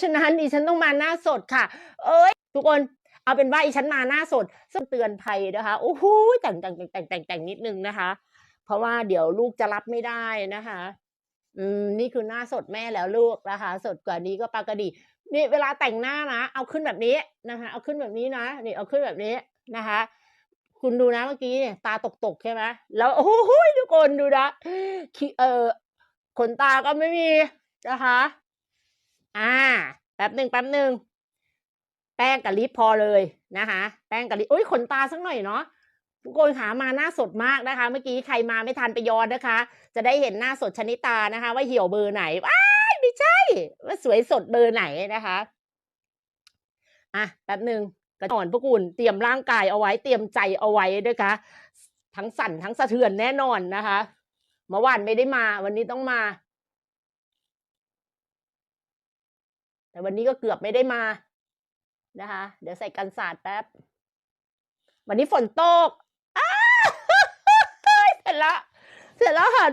ฉะนั้นดิฉันต้องมาหน้าสดค่ะ เอ้ย ทุกคนเอาเป็นว่าอีฉันมาหน้าสดซึ่งเตือนภัยนะคะโอ้โหแต่งแต่งแต่งแต่งแต่งแต่งนิดนึงนะคะ เพราะว่าเดี๋ยวลูกจะรับไม่ได้นะคะ อืมนี่คือหน้าสดแม่แล้วลูกนะคะ สดกว่านี้ก็ปากระดีนี่เวลาแต่งหน้านะเอาขึ้นแบบนี้นะคะ เอาขึ้นแบบนี้นะนี่เอาขึ้นแบบนี้นะคะ คุณดูนะเมื่อกี้เนี่ยตาตกๆใช่ไหมแล้วโอ้โหทุกคนดูนะคิเออขนตาก็ไม่มีนะคะ อ่า แป๊บหนึ่งแป๊บหนึ่งแป้งกับลิปพอเลยนะคะ แป้งกับลิปอุ้ยขนตาสักหน่อยเนาะทุกคนขามาหน้าสดมากนะคะ เมื่อกี้ใครมาไม่ทันไปย้อนนะคะ จะได้เห็นหน้าสดชนิตานะคะ ว่าเหี่ยวเบอร์ไหนว้ายไม่ใช่ ว่าสวยสดเบอร์ไหนนะคะอะแป๊บหนึ่งกระอ่อนพวกคุณเตรียมร่างกายเอาไว้เตรียมใจเอาไว้ด้วยคะทั้งสั่นทั้งสะเทือนแน่นอนนะคะเมื่อวานไม่ได้มา วันนี้ต้องมา แต่วันนี้ก็เกือบไม่ได้มานะคะ เดี๋ยวใส่กันสาดแป๊บ วันนี้ฝนตกอ้าเสร็จแล้วเสร็จแล้วค่ะ